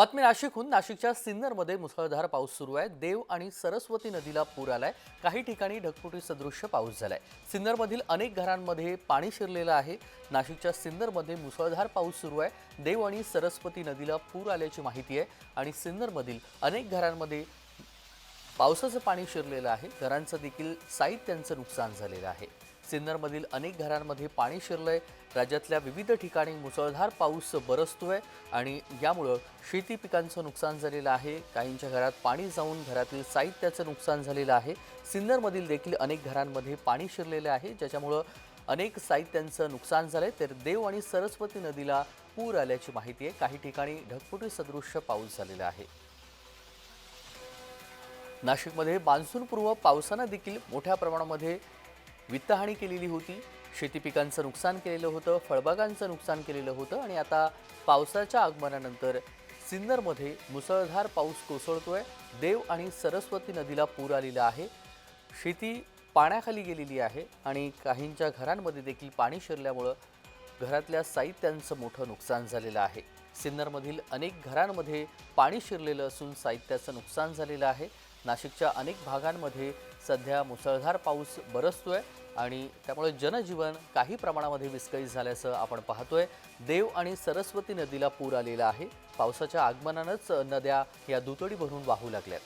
बातमी नाशिकहून. नाशिकच्या सिन्नरमध्ये मुसळधार पाऊस सुरू आहे. देव आणि सरस्वती नदीला पूर आलाय. काही ठिकाणी ढगफुटी सदृश्य पाऊस झालाय. सिन्नरमधील अनेक घरांमध्ये पाणी शिरलेलं आहे. नाशिकच्या सिन्नरमध्ये मुसळधार पाऊस सुरू आहे. देव आणि सरस्वती नदीला पूर आल्याची माहिती आहे आणि सिन्नरमधील अनेक घरांमध्ये पावसाचं पाणी शिरलेलं आहे. घरांचं देखील साहित्यांचं नुकसान झालेलं आहे. सिन्नरमधील अनेक घरांमध्ये पाणी शिरलंय. राज्यातल्या विविध ठिकाणी मुसळधार पाऊस बरसतोय आणि यामुळं शेती पिकांचं नुकसान झालेलं आहे. काहींच्या घरात पाणी जाऊन घरातील साहित्याचं नुकसान झालेलं आहे. सिन्नरमधील देखील अनेक घरांमध्ये पाणी शिरलेलं आहे. ज्याच्यामुळं अनेक साहित्यांचं नुकसान झालंय. तर देव आणि सरस्वती नदीला पूर आल्याची माहिती आहे. काही ठिकाणी ढगफुटी सदृश्य पाऊस झालेला आहे. नाशिकमध्ये मान्सूनपूर्व पावसानं देखील मोठ्या प्रमाणामध्ये वित्तहानी केलेली होती. शेती पिकांचं नुकसान केलेलं होतं फळबागांचं नुकसान केलेलं होतं आणि आता पावसाच्या आगमनानंतर सिन्नरमध्ये मुसळधार पाऊस कोसळतोय. देव आणि सरस्वती नदीला पूर आलेला आहे. शेती पाण्याखाली गेलेली आहे आणि काहींच्या घरांमध्ये देखील पाणी शिरल्यामुळं घरातल्या साहित्यांचं मोठं नुकसान झालेलं आहे. सिन्नरमधील अनेक घरांमध्ये पाणी शिरलेलं असून साहित्याचं नुकसान झालेलं आहे. नाशिकच्या अनेक भागांमध्ये सध्या मुसळधार पाऊस बरसतोय आणि त्यामुळे जनजीवन काही प्रमाणामध्ये विस्कळीत झाल्याचं आपण पाहतोय. देव आणि सरस्वती नदीला पूर आलेला आहे. पावसाच्या आगमनानंच नद्या या दुतडी भरून वाहू लागल्यात.